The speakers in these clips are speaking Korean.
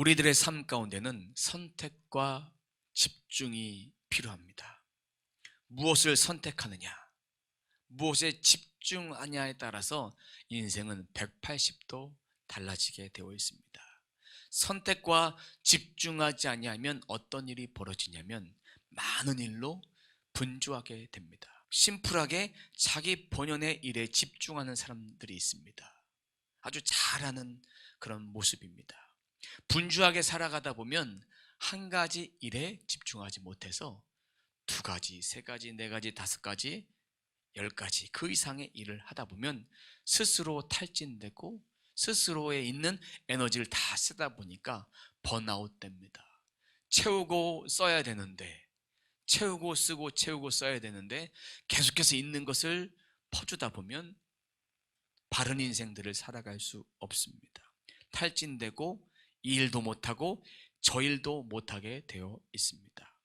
우리들의 삶 가운데는 선택과 집중이 필요합니다. 무엇을 선택하느냐, 무엇에 집중하냐에 따라서 인생은 180도 달라지게 되어 있습니다. 선택과 집중하지 아니하면 어떤 일이 벌어지냐면 많은 일로 분주하게 됩니다. 심플하게 자기 본연의 일에 집중하는 사람들이 있습니다. 아주 잘하는 그런 모습입니다. 분주하게 살아가다 보면 한 가지 일에 집중하지 못해서 두 가지, 세 가지, 네 가지, 다섯 가지, 열 가지 그 이상의 일을 하다 보면 스스로 탈진되고 스스로에 있는 에너지를 다 쓰다 보니까 번아웃 됩니다. 채우고 써야 되는데 채우고 쓰고 채우고 써야 되는데 계속해서 있는 것을 퍼주다 보면 바른 인생들을 살아갈 수 없습니다. 탈진되고 이 일도 못하고 저 일도 못하게 되어 있습니다.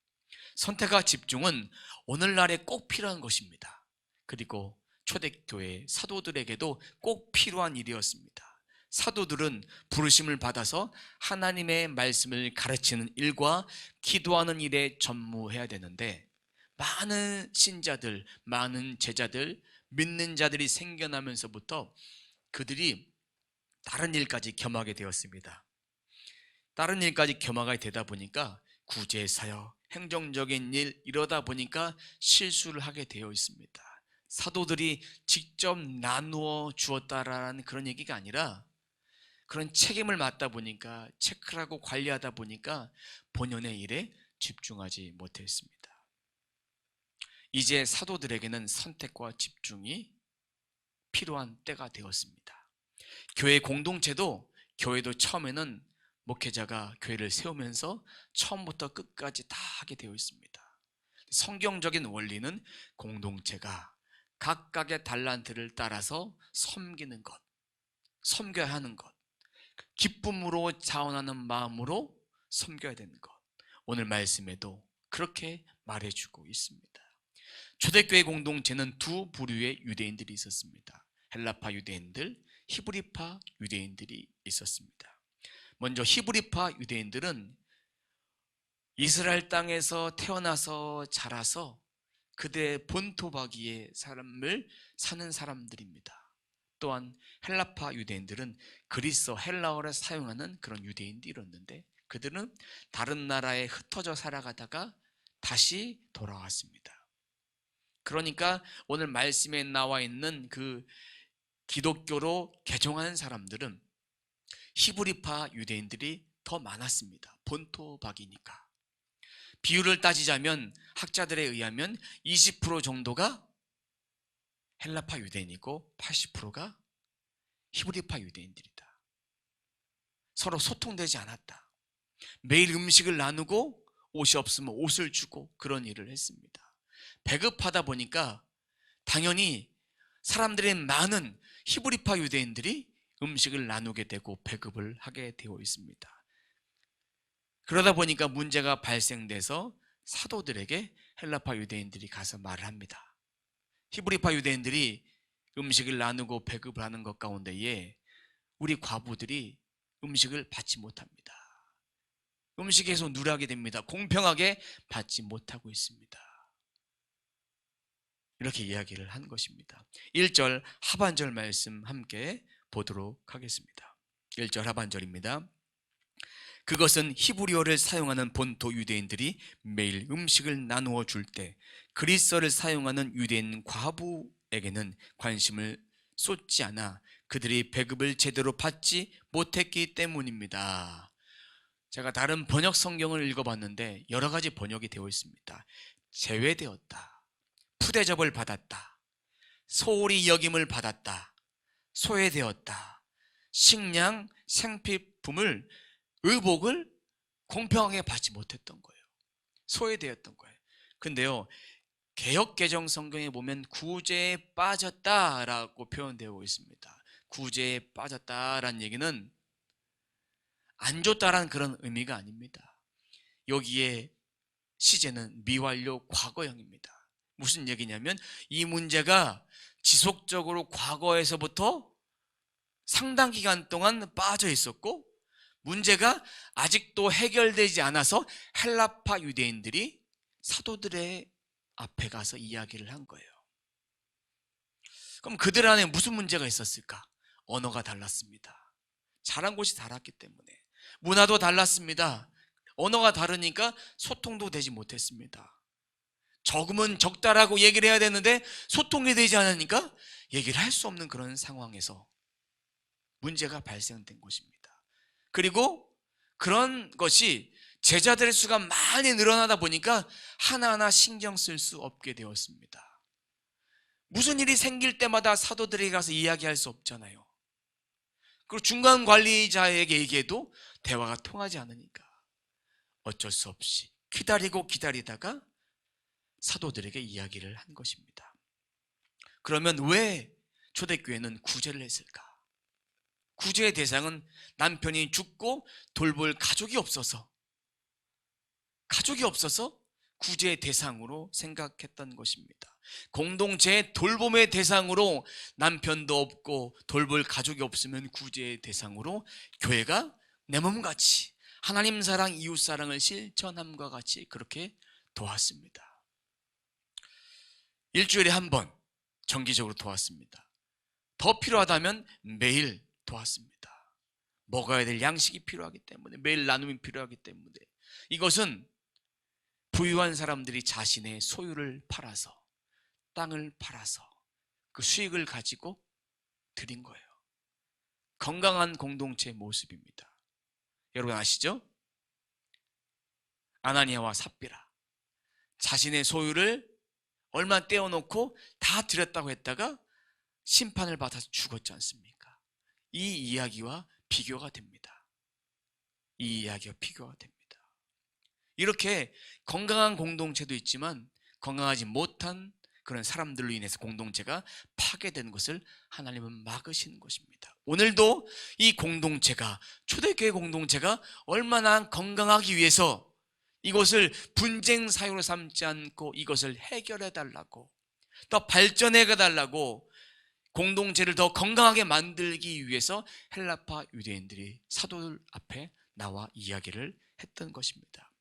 선택과 집중은 오늘날에 꼭 필요한 것입니다. 그리고 초대교회 사도들에게도 꼭 필요한 일이었습니다. 사도들은 부르심을 받아서 하나님의 말씀을 가르치는 일과 기도하는 일에 전무해야 되는데 많은 신자들, 많은 제자들, 믿는 자들이 생겨나면서부터 그들이 다른 일까지 겸하게 되었습니다. 다른 일까지 겸하게 되다 보니까 구제 사역, 행정적인 일 이러다 보니까 실수를 하게 되어 있습니다. 사도들이 직접 나누어 주었다라는 그런 얘기가 아니라 그런 책임을 맡다 보니까 체크하고 관리하다 보니까 본연의 일에 집중하지 못했습니다. 이제 사도들에게는 선택과 집중이 필요한 때가 되었습니다. 교회 공동체도 교회도 처음에는 목회자가 교회를 세우면서 처음부터 끝까지 다 하게 되어 있습니다. 성경적인 원리는 공동체가 각각의 달란트를 따라서 섬기는 것, 섬겨야 하는 것, 기쁨으로 자원하는 마음으로 섬겨야 되는 것. 오늘 말씀에도 그렇게 말해주고 있습니다. 초대교회 공동체는 두 부류의 유대인들이 있었습니다. 헬라파 유대인들, 히브리파 유대인들이 있었습니다. 먼저 히브리파 유대인들은 이스라엘 땅에서 태어나서 자라서 그들의 본토박이의 삶을 사는 사람들입니다. 또한 헬라파 유대인들은 그리스어 헬라어를 사용하는 그런 유대인들이었는데 그들은 다른 나라에 흩어져 살아가다가 다시 돌아왔습니다. 그러니까 오늘 말씀에 나와 있는 그 기독교로 개종한 사람들은 히브리파 유대인들이 더 많았습니다. 본토박이니까. 비율을 따지자면 학자들에 의하면 20% 정도가 헬라파 유대인이고 80%가 히브리파 유대인들이다. 서로 소통되지 않았다. 매일 음식을 나누고 옷이 없으면 옷을 주고 그런 일을 했습니다. 배급하다 보니까 당연히 사람들의 많은 히브리파 유대인들이 음식을 나누게 되고 배급을 하게 되어 있습니다. 그러다 보니까 문제가 발생돼서 사도들에게 헬라파 유대인들이 가서 말을 합니다. 히브리파 유대인들이 음식을 나누고 배급을 하는 것 가운데에 우리 과부들이 음식을 받지 못합니다. 음식에서 누락이 됩니다. 공평하게 받지 못하고 있습니다. 이렇게 이야기를 한 것입니다. 1절 하반절 말씀 함께 보도록 하겠습니다. 1절 하반절입니다. 그것은 히브리어를 사용하는 본토 유대인들이 매일 음식을 나누어 줄 때 그리스어를 사용하는 유대인 과부에게는 관심을 쏟지 않아 그들이 배급을 제대로 받지 못했기 때문입니다. 제가 다른 번역 성경을 읽어봤는데 여러 가지 번역이 되어 있습니다. 제외되었다. 푸대접을 받았다. 소홀히 여김을 받았다. 소외되었다. 식량, 생필품을 의복을 공평하게 받지 못했던 거예요. 소외되었던 거예요. 근데요, 개혁 개정 성경에 보면 구제에 빠졌다라고 표현되고 있습니다. 구제에 빠졌다라는 얘기는 안 좋다라는 그런 의미가 아닙니다. 여기에 시제는 미완료 과거형입니다. 무슨 얘기냐면 이 문제가 지속적으로 과거에서부터 상당 기간 동안 빠져 있었고 문제가 아직도 해결되지 않아서 헬라파 유대인들이 사도들의 앞에 가서 이야기를 한 거예요. 그럼 그들 안에 무슨 문제가 있었을까? 언어가 달랐습니다. 자란 곳이 달랐기 때문에. 문화도 달랐습니다. 언어가 다르니까 소통도 되지 못했습니다. 적으면 적다라고 얘기를 해야 되는데 소통이 되지 않으니까 얘기를 할 수 없는 그런 상황에서 문제가 발생된 것입니다. 그리고 그런 것이 제자들의 수가 많이 늘어나다 보니까 하나하나 신경 쓸 수 없게 되었습니다. 무슨 일이 생길 때마다 사도들에게 가서 이야기할 수 없잖아요. 그리고 중간 관리자에게 얘기해도 대화가 통하지 않으니까 어쩔 수 없이 기다리고 기다리다가 사도들에게 이야기를 한 것입니다. 그러면 왜 초대교회는 구제를 했을까? 구제의 대상은 남편이 죽고 돌볼 가족이 없어서 가족이 없어서 구제의 대상으로 생각했던 것입니다. 공동체의 돌봄의 대상으로 남편도 없고 돌볼 가족이 없으면 구제의 대상으로 교회가 내 몸같이 하나님 사랑, 이웃 사랑을 실천함과 같이 그렇게 도왔습니다. 일주일에 한 번 정기적으로 도왔습니다. 더 필요하다면 매일 도왔습니다. 먹어야 될 양식이 필요하기 때문에 매일 나눔이 필요하기 때문에 이것은 부유한 사람들이 자신의 소유를 팔아서 땅을 팔아서 그 수익을 가지고 드린 거예요. 건강한 공동체의 모습입니다. 여러분 아시죠? 아나니아와 삽비라 자신의 소유를 얼마 떼어놓고 다 드렸다고 했다가 심판을 받아서 죽었지 않습니까? 이 이야기와 비교가 됩니다. 이 이야기와 비교가 됩니다. 이렇게 건강한 공동체도 있지만 건강하지 못한 그런 사람들로 인해서 공동체가 파괴된 것을 하나님은 막으시는 것입니다. 오늘도 이 공동체가 초대교회 공동체가 얼마나 건강하기 위해서 이것을 분쟁 사유로 삼지 않고 이것을 해결해 달라고 더 발전해 달라고 공동체를 더 건강하게 만들기 위해서 헬라파 유대인들이 사도들 앞에 나와 이야기를 했던 것입니다.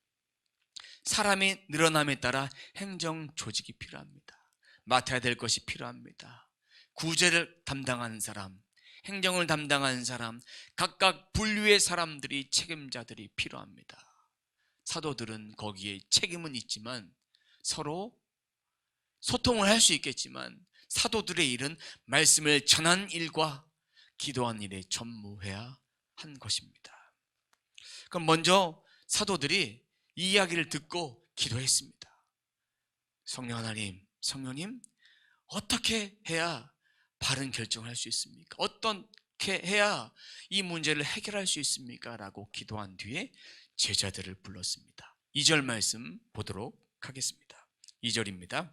사람이 늘어남에 따라 행정 조직이 필요합니다. 맡아야 될 것이 필요합니다. 구제를 담당하는 사람, 행정을 담당하는 사람, 각각 분류의 사람들이 책임자들이 필요합니다. 사도들은 거기에 책임은 있지만 서로 소통을 할 수 있겠지만 사도들의 일은 말씀을 전한 일과 기도한 일에 전무해야 한 것입니다. 그럼 먼저 사도들이 이 이야기를 듣고 기도했습니다. 성령 하나님, 성령님, 어떻게 해야 바른 결정을 할 수 있습니까? 어떻게 해야 이 문제를 해결할 수 있습니까? 라고 기도한 뒤에 제자들을 불렀습니다. 2절 말씀 보도록 하겠습니다. 2절입니다.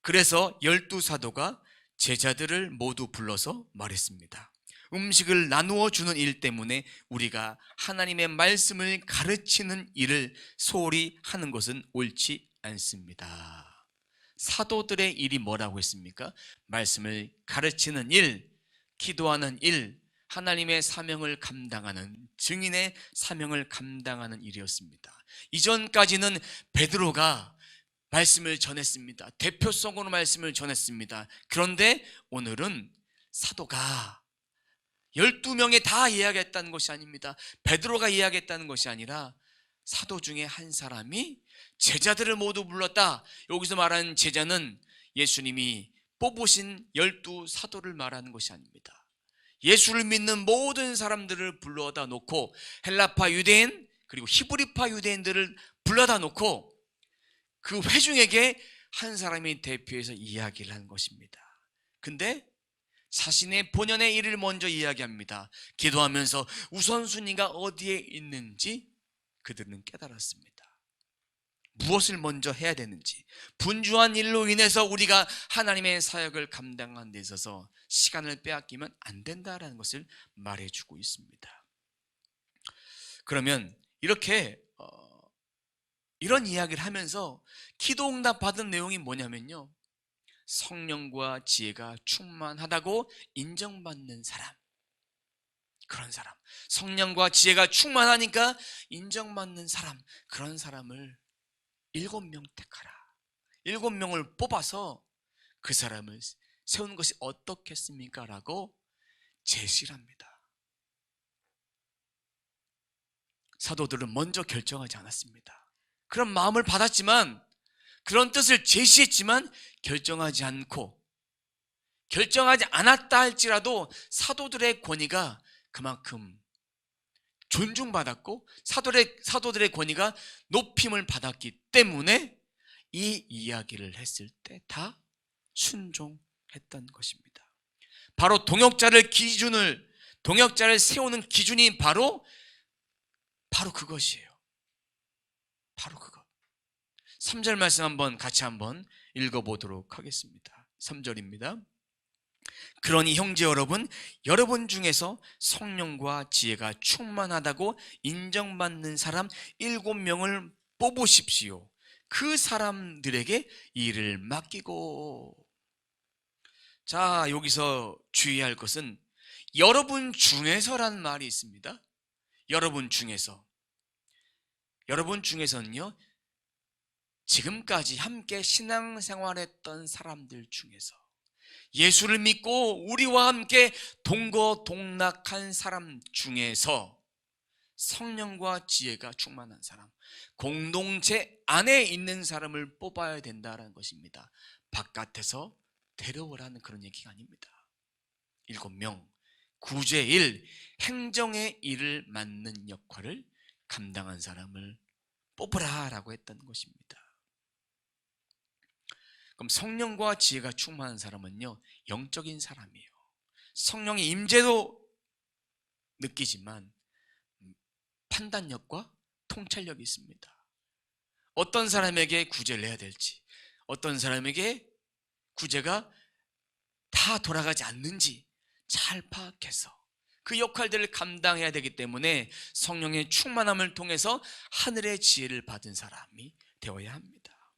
그래서 열두 사도가 제자들을 모두 불러서 말했습니다. 음식을 나누어 주는 일 때문에 우리가 하나님의 말씀을 가르치는 일을 소홀히 하는 것은 옳지 않습니다. 사도들의 일이 뭐라고 했습니까? 말씀을 가르치는 일, 기도하는 일, 하나님의 사명을 감당하는 증인의 사명을 감당하는 일이었습니다. 이전까지는 베드로가 말씀을 전했습니다. 대표성으로 말씀을 전했습니다. 그런데 오늘은 사도가 12명에 다 이야기했다는 것이 아닙니다. 베드로가 이야기했다는 것이 아니라 사도 중에 한 사람이 제자들을 모두 불렀다. 여기서 말하는 제자는 예수님이 뽑으신 열두 사도를 말하는 것이 아닙니다. 예수를 믿는 모든 사람들을 불러다 놓고 헬라파 유대인 그리고 히브리파 유대인들을 불러다 놓고 그 회중에게 한 사람이 대표해서 이야기를 한 것입니다. 근데 자신의 본연의 일을 먼저 이야기합니다. 기도하면서 우선순위가 어디에 있는지 그들은 깨달았습니다. 무엇을 먼저 해야 되는지 분주한 일로 인해서 우리가 하나님의 사역을 감당하는 데 있어서 시간을 빼앗기면 안 된다라는 것을 말해주고 있습니다. 그러면 이렇게 어, 이런 이야기를 하면서 기도 응답 받은 내용이 뭐냐면요. 성령과 지혜가 충만하다고 인정받는 사람. 그런 사람. 성령과 지혜가 충만하니까 인정받는 사람. 그런 사람을 일곱 명 택하라. 일곱 명을 뽑아서 그 사람을 세우는 것이 어떻겠습니까? 라고 제시를 합니다. 사도들은 먼저 결정하지 않았습니다. 그런 마음을 받았지만, 그런 뜻을 제시했지만, 결정하지 않고, 결정하지 않았다 할지라도 사도들의 권위가 그만큼 존중받았고, 사도들의, 사도들의 권위가 높임을 받았기 때문에 이 이야기를 했을 때 다 순종했던 것입니다. 바로 동역자를 기준을 동역자를 세우는 기준이 바로 바로 그것이에요. 바로 그것. 3절 말씀 한번 같이 한번 읽어 보도록 하겠습니다. 3절입니다. 그러니 형제 여러분, 여러분 중에서 성령과 지혜가 충만하다고 인정받는 사람 일곱 명을 뽑으십시오. 그 사람들에게 일을 맡기고 자, 여기서 주의할 것은 여러분 중에서란 말이 있습니다. 여러분 중에서. 여러분 중에서는요, 지금까지 함께 신앙생활했던 사람들 중에서 예수를 믿고 우리와 함께 동거동락한 사람 중에서 성령과 지혜가 충만한 사람, 공동체 안에 있는 사람을 뽑아야 된다는 것입니다. 바깥에서 데려오라는 그런 얘기가 아닙니다. 일곱 명, 구제 일, 행정의 일을 맡는 역할을 감당한 사람을 뽑으라라고 했던 것입니다. 그럼 성령과 지혜가 충만한 사람은요, 영적인 사람이에요. 성령의 임재도 느끼지만 판단력과 통찰력이 있습니다. 어떤 사람에게 구제를 해야 될지, 어떤 사람에게 구제가 다 돌아가지 않는지 잘 파악해서 그 역할들을 감당해야 되기 때문에 성령의 충만함을 통해서 하늘의 지혜를 받은 사람이 되어야 합니다.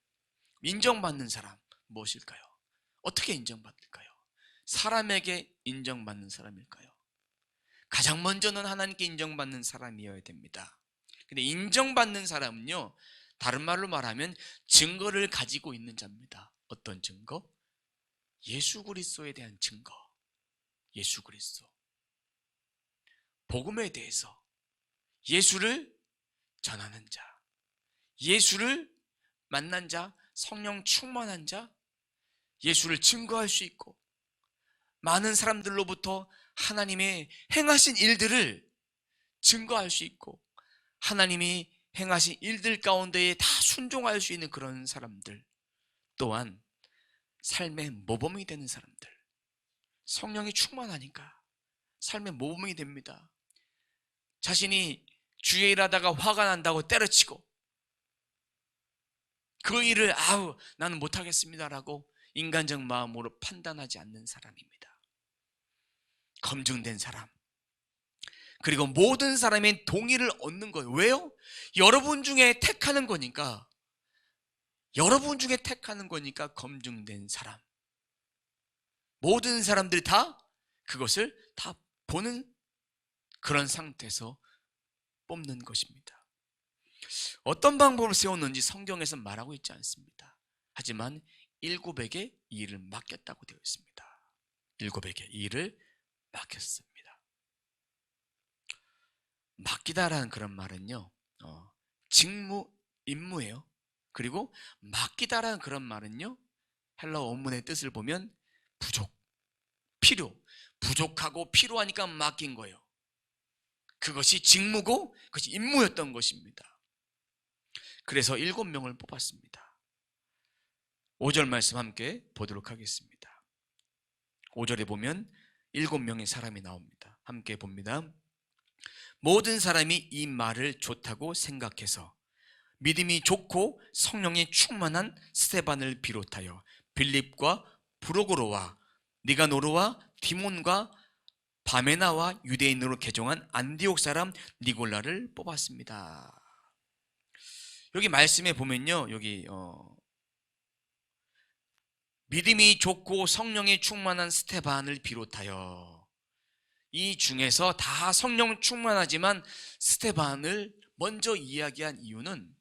인정받는 사람 무엇일까요? 어떻게 인정받을까요? 사람에게 인정받는 사람일까요? 가장 먼저는 하나님께 인정받는 사람이어야 됩니다. 근데 인정받는 사람은요, 다른 말로 말하면 증거를 가지고 있는 자입니다. 어떤 증거? 예수 그리스도에 대한 증거. 예수 그리스도. 복음에 대해서 예수를 전하는 자. 예수를 만난 자, 성령 충만한 자, 예수를 증거할 수 있고 많은 사람들로부터 하나님의 행하신 일들을 증거할 수 있고 하나님이 행하신 일들 가운데에 다 순종할 수 있는 그런 사람들 또한 삶의 모범이 되는 사람들. 성령이 충만하니까 삶의 모범이 됩니다. 자신이 주의 일하다가 화가 난다고 때려치고 그 일을 아우 나는 못하겠습니다라고 인간적 마음으로 판단하지 않는 사람입니다 검증된 사람 그리고 모든 사람의 동의를 얻는 거예요 왜요? 여러분 중에 택하는 거니까 여러분 중에 택하는 거니까 검증된 사람. 모든 사람들이 다 그것을 다 보는 그런 상태에서 뽑는 것입니다. 어떤 방법을 세웠는지 성경에서 말하고 있지 않습니다. 하지만 일곱에게 일을 맡겼다고 되어 있습니다. 일곱에게 일을 맡겼습니다. 맡기다라는 그런 말은요, 어, 직무, 임무예요. 그리고 맡기다라는 그런 말은요. 헬라 원문의 뜻을 보면 부족, 필요, 부족하고 필요하니까 맡긴 거예요. 그것이 직무고 그것이 임무였던 것입니다. 그래서 일곱 명을 뽑았습니다. 5절 말씀 함께 보도록 하겠습니다. 5절에 보면 일곱 명의 사람이 나옵니다. 함께 봅니다. 모든 사람이 이 말을 좋다고 생각해서 믿음이 좋고 성령이 충만한 스테반을 비롯하여 빌립과 브로고로와 니가노르와 디몬과 바메나와 유대인으로 개종한 안디옥 사람 니골라를 뽑았습니다. 여기 말씀에 보면요, 여기 어, 믿음이 좋고 성령이 충만한 스테반을 비롯하여 이 중에서 다 성령 충만하지만 스테반을 먼저 이야기한 이유는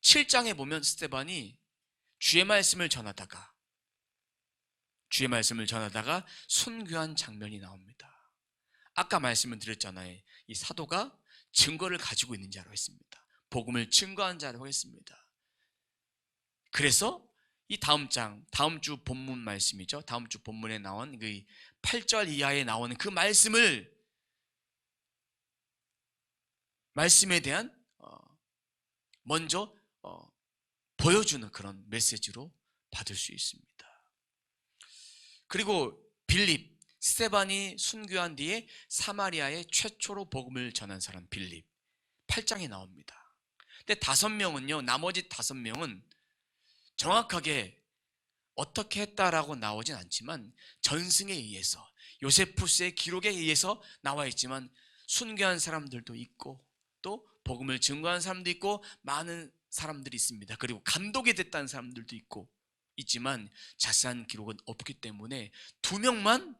7장에 보면 스테반이 주의 말씀을 전하다가 주의 말씀을 전하다가 순교한 장면이 나옵니다. 아까 말씀을 드렸잖아요. 이 사도가 증거를 가지고 있는 자로 했습니다. 복음을 증거한 자로 했습니다. 그래서 이 다음 장, 다음 주 본문 말씀이죠. 다음 주 본문에 나온 그 8절 이하에 나오는 그 말씀을 말씀에 대한 어, 먼저 어, 보여주는 그런 메시지로 받을 수 있습니다. 그리고 빌립, 스테반이 순교한 뒤에 사마리아에 최초로 복음을 전한 사람 빌립 8장에 나옵니다. 근데 다섯 명은요, 나머지 다섯 명은 정확하게 어떻게 했다라고 나오진 않지만 전승에 의해서 요세푸스의 기록에 의해서 나와 있지만 순교한 사람들도 있고 또 복음을 증거한 사람도 있고 많은 사람들이 있습니다. 그리고 감독이 됐다는 사람들도 있고 있지만 자세한 기록은 없기 때문에 두 명만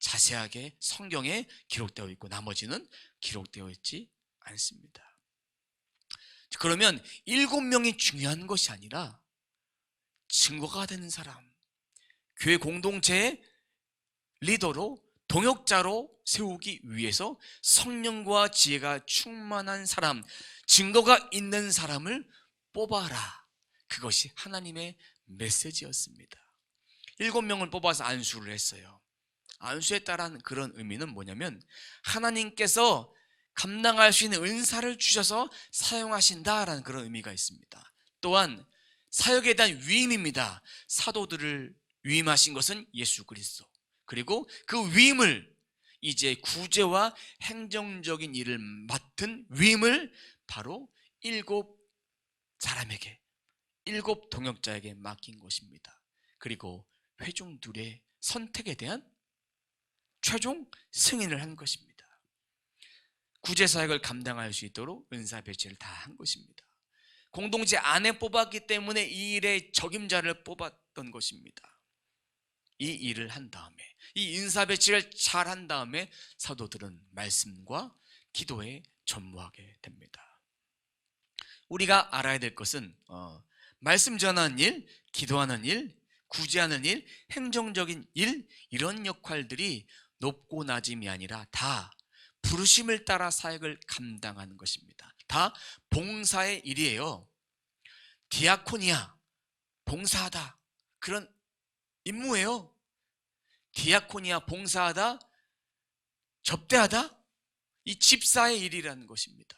자세하게 성경에 기록되어 있고 나머지는 기록되어 있지 않습니다. 그러면 일곱 명이 중요한 것이 아니라 증거가 되는 사람, 교회 공동체의 리더로 동역자로 세우기 위해서 성령과 지혜가 충만한 사람, 증거가 있는 사람을 뽑아라. 그것이 하나님의 메시지였습니다. 일곱 명을 뽑아서 안수를 했어요. 안수에 따른 그런 의미는 뭐냐면 하나님께서 감당할 수 있는 은사를 주셔서 사용하신다라는 그런 의미가 있습니다. 또한 사역에 대한 위임입니다. 사도들을 위임하신 것은 예수 그리스도. 그리고 그 위임을 이제 구제와 행정적인 일을 맡은 위임을 바로 일곱 사람에게 일곱 동역자에게 맡긴 것입니다. 그리고 회중들의 선택에 대한 최종 승인을 한 것입니다. 구제 사역을 감당할 수 있도록 은사 배치를 다 한 것입니다. 공동체 안에 뽑았기 때문에 이 일의 적임자를 뽑았던 것입니다. 이 일을 한 다음에 이 인사 배치를 잘 한 다음에 사도들은 말씀과 기도에 전무하게 됩니다. 우리가 알아야 될 것은 어, 말씀 전하는 일, 기도하는 일, 구제하는 일, 행정적인 일 이런 역할들이 높고 낮음이 아니라 다 부르심을 따라 사역을 감당하는 것입니다. 다 봉사의 일이에요. 디아코니아 봉사하다 그런 임무예요. 디아코니아 봉사하다 접대하다 이 집사의 일이라는 것입니다.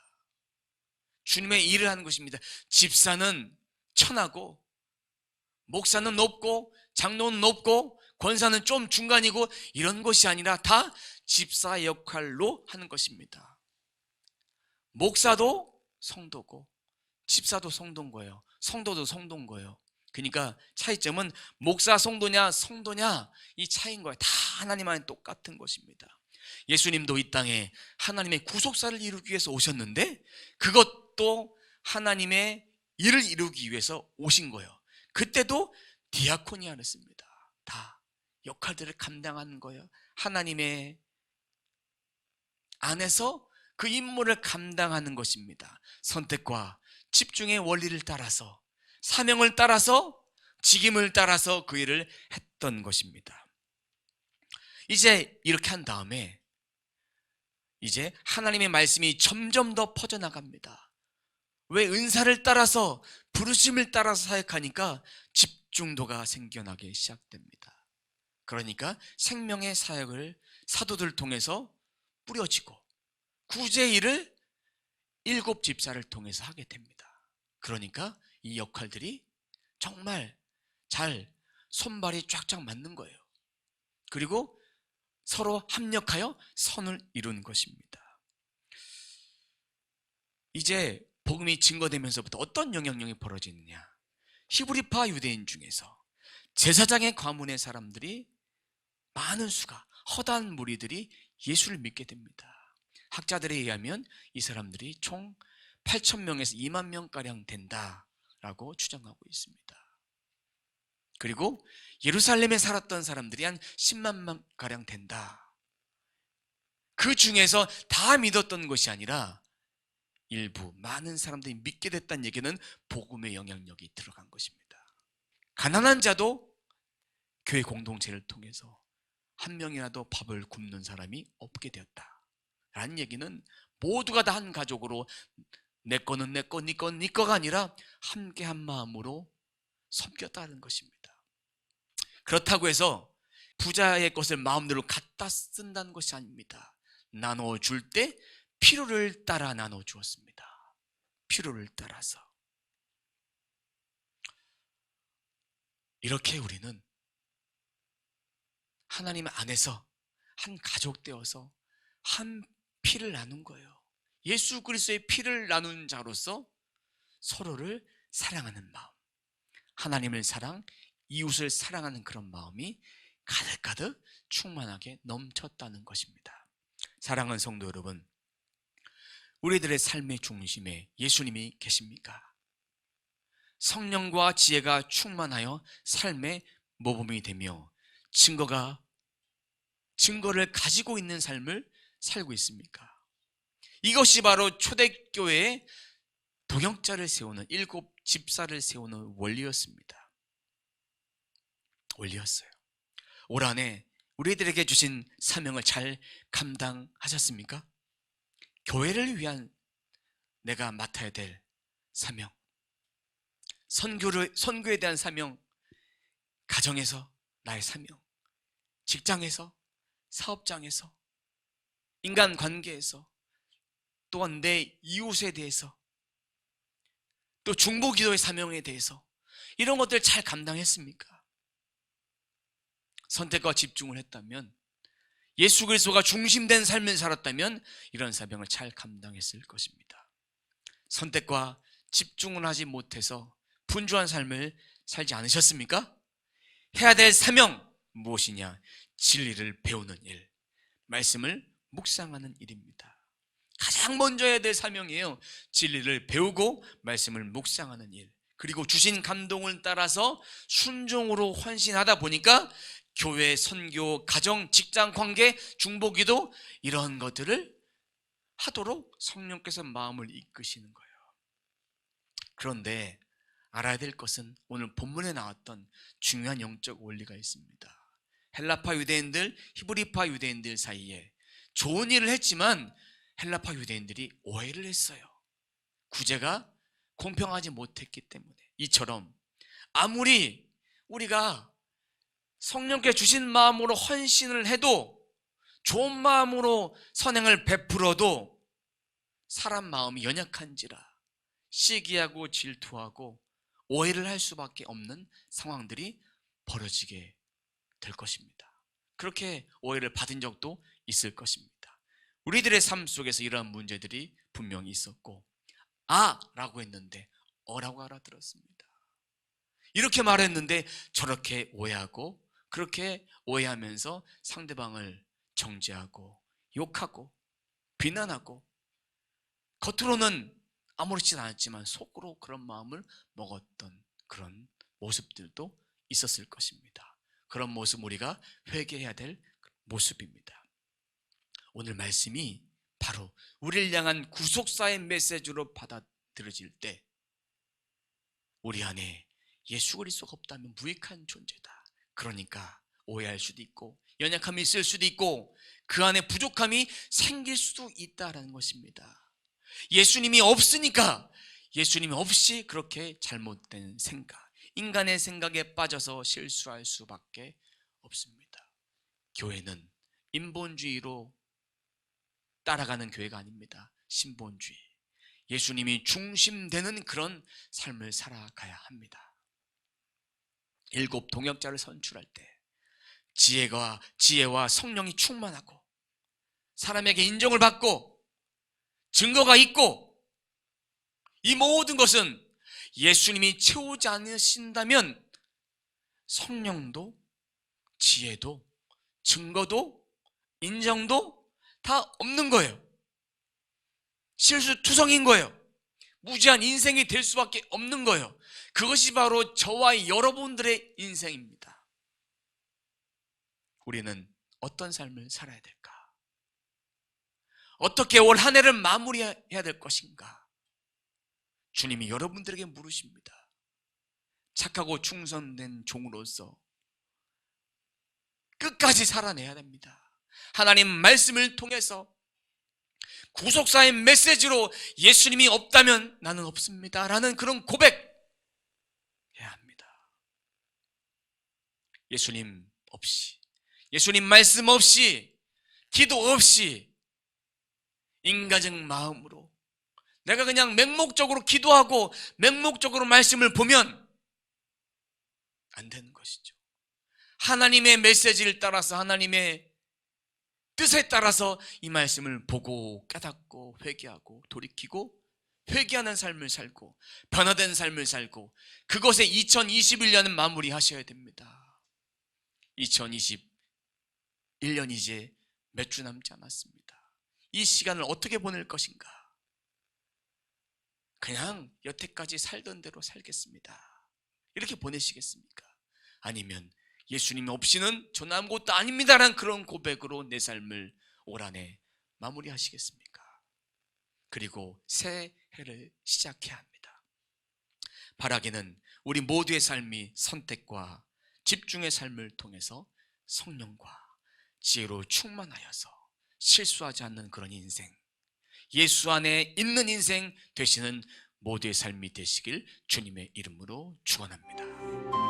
주님의 일을 하는 것입니다. 집사는 천하고 목사는 높고 장로는 높고 권사는 좀 중간이고 이런 것이 아니라 다 집사 역할로 하는 것입니다. 목사도 성도고 집사도 성도인 거예요. 성도도 성도인 거예요. 그러니까 차이점은 목사 성도냐 성도냐 이 차이인 거예요. 다 하나님 안에 똑같은 것입니다. 예수님도 이 땅에 하나님의 구속사를 이루기 위해서 오셨는데 그것도 하나님의 일을 이루기 위해서 오신 거예요. 그때도 디아코니아를 씁니다. 다 역할들을 감당하는 거예요. 하나님의 안에서 그 임무를 감당하는 것입니다. 선택과 집중의 원리를 따라서 사명을 따라서 직임을 따라서 그 일을 했던 것입니다. 이제 이렇게 한 다음에 이제 하나님의 말씀이 점점 더 퍼져나갑니다. 왜 은사를 따라서 부르심을 따라서 사역하니까 집중도가 생겨나기 시작됩니다. 그러니까 생명의 사역을 사도들 통해서 뿌려지고 구제 일을 일곱 집사를 통해서 하게 됩니다. 그러니까 이 역할들이 정말 잘 손발이 쫙쫙 맞는 거예요. 그리고 서로 합력하여 선을 이룬 것입니다. 이제 복음이 증거되면서부터 어떤 영향력이 벌어지느냐? 히브리파 유대인 중에서 제사장의 가문의 사람들이 많은 수가 허다한 무리들이 예수를 믿게 됩니다. 학자들에 의하면 이 사람들이 총 8천 명에서 2만 명가량 된다라고 추정하고 있습니다. 그리고 예루살렘에 살았던 사람들이 한 10만 명가량 된다. 그 중에서 다 믿었던 것이 아니라 일부 많은 사람들이 믿게 됐다는 얘기는 복음의 영향력이 들어간 것입니다. 가난한 자도 교회 공동체를 통해서 한 명이라도 밥을 굶는 사람이 없게 되었다. 라는 얘기는 모두가 다 한 가족으로 내 거는 내 거, 네 거는 네 거가 아니라 함께 한 마음으로 섬겼다는 것입니다. 그렇다고 해서 부자의 것을 마음대로 갖다 쓴다는 것이 아닙니다. 나눠줄 때 필요를 따라 나눠 주었습니다. 필요를 따라서. 이렇게 우리는 하나님 안에서 한 가족 되어서 한 피를 나눈 거예요. 예수 그리스도의 피를 나눈 자로서 서로를 사랑하는 마음. 하나님을 사랑, 이웃을 사랑하는 그런 마음이 가득가득 충만하게 넘쳤다는 것입니다. 사랑하는 성도 여러분, 우리들의 삶의 중심에 예수님이 계십니까? 성령과 지혜가 충만하여 삶의 모범이 되며 증거가 증거를 가지고 있는 삶을 살고 있습니까? 이것이 바로 초대교회의 동역자를 세우는 일곱 집사를 세우는 원리였습니다. 원리였어요. 올 한해 우리들에게 주신 사명을 잘 감당하셨습니까? 교회를 위한 내가 맡아야 될 사명. 선교를 선교에 대한 사명. 가정에서 나의 사명. 직장에서 사업장에서 인간 관계에서 또한 내 이웃에 대해서 또 중보 기도의 사명에 대해서 이런 것들 잘 감당했습니까? 선택과 집중을 했다면 예수 그리스도가 중심된 삶을 살았다면 이런 사명을 잘 감당했을 것입니다. 선택과 집중을 하지 못해서 분주한 삶을 살지 않으셨습니까? 해야 될 사명 무엇이냐? 진리를 배우는 일, 말씀을 묵상하는 일입니다. 가장 먼저 해야 될 사명이에요. 진리를 배우고 말씀을 묵상하는 일. 그리고 주신 감동을 따라서 순종으로 헌신하다 보니까 교회, 선교, 가정, 직장 관계, 중보기도 이런 것들을 하도록 성령께서 마음을 이끄시는 거예요. 그런데 알아야 될 것은 오늘 본문에 나왔던 중요한 영적 원리가 있습니다. 헬라파 유대인들, 히브리파 유대인들 사이에 좋은 일을 했지만 헬라파 유대인들이 오해를 했어요. 구제가 공평하지 못했기 때문에 이처럼 아무리 우리가 성령께 주신 마음으로 헌신을 해도 좋은 마음으로 선행을 베풀어도 사람 마음이 연약한지라 시기하고 질투하고 오해를 할 수밖에 없는 상황들이 벌어지게 될 것입니다. 그렇게 오해를 받은 적도 있을 것입니다. 우리들의 삶 속에서 이러한 문제들이 분명히 있었고, 아! 라고 했는데, 어라고 알아들었습니다. 이렇게 말했는데, 저렇게 오해하고, 그렇게 오해하면서 상대방을 정죄하고, 욕하고, 비난하고, 겉으로는 아무렇지 않았지만 속으로 그런 마음을 먹었던 그런 모습들도 있었을 것입니다. 그런 모습 우리가 회개해야 될 모습입니다. 오늘 말씀이 바로 우리를 향한 구속사의 메시지로 받아들여질 때 우리 안에 예수 그리스도가 없다면 무익한 존재다. 그러니까 오해할 수도 있고 연약함이 있을 수도 있고 그 안에 부족함이 생길 수도 있다라는 것입니다. 예수님이 없으니까 예수님이 없이 그렇게 잘못된 생각, 인간의 생각에 빠져서 실수할 수밖에 없습니다. 교회는 인본주의로 따라가는 교회가 아닙니다. 신본주의. 예수님이 중심되는 그런 삶을 살아가야 합니다. 일곱 동역자를 선출할 때 지혜가 지혜와 성령이 충만하고 사람에게 인정을 받고 증거가 있고 이 모든 것은 예수님이 채우지 않으신다면 성령도 지혜도 증거도 인정도 다 없는 거예요. 실수투성인 거예요. 무지한 인생이 될 수밖에 없는 거예요. 그것이 바로 저와 여러분들의 인생입니다. 우리는 어떤 삶을 살아야 될까? 어떻게 올 한 해를 마무리해야 될 것인가? 주님이 여러분들에게 물으십니다. 착하고 충성된 종으로서 끝까지 살아내야 됩니다. 하나님 말씀을 통해서 구속사의 메시지로 예수님이 없다면 나는 없습니다. 라는 그런 고백 해야 합니다. 예수님 없이, 예수님 말씀 없이, 기도 없이, 인간적 마음으로 내가 그냥 맹목적으로 기도하고 맹목적으로 말씀을 보면 안 되는 것이죠. 하나님의 메시지를 따라서 하나님의 뜻에 따라서 이 말씀을 보고 깨닫고 회개하고 돌이키고 회개하는 삶을 살고 변화된 삶을 살고 그것에 2021년은 마무리하셔야 됩니다. 2021년 이제 몇 주 남지 않았습니다. 이 시간을 어떻게 보낼 것인가? 그냥 여태까지 살던 대로 살겠습니다. 이렇게 보내시겠습니까? 아니면 예수님 없이는 저는 아무것도 아닙니다라는 그런 고백으로 내 삶을 올 한해 마무리하시겠습니까? 그리고 새 해를 시작해야 합니다. 바라기는 우리 모두의 삶이 선택과 집중의 삶을 통해서 성령과 지혜로 충만하여서 실수하지 않는 그런 인생, 예수 안에 있는 인생 되시는 모두의 삶이 되시길 주님의 이름으로 축원합니다.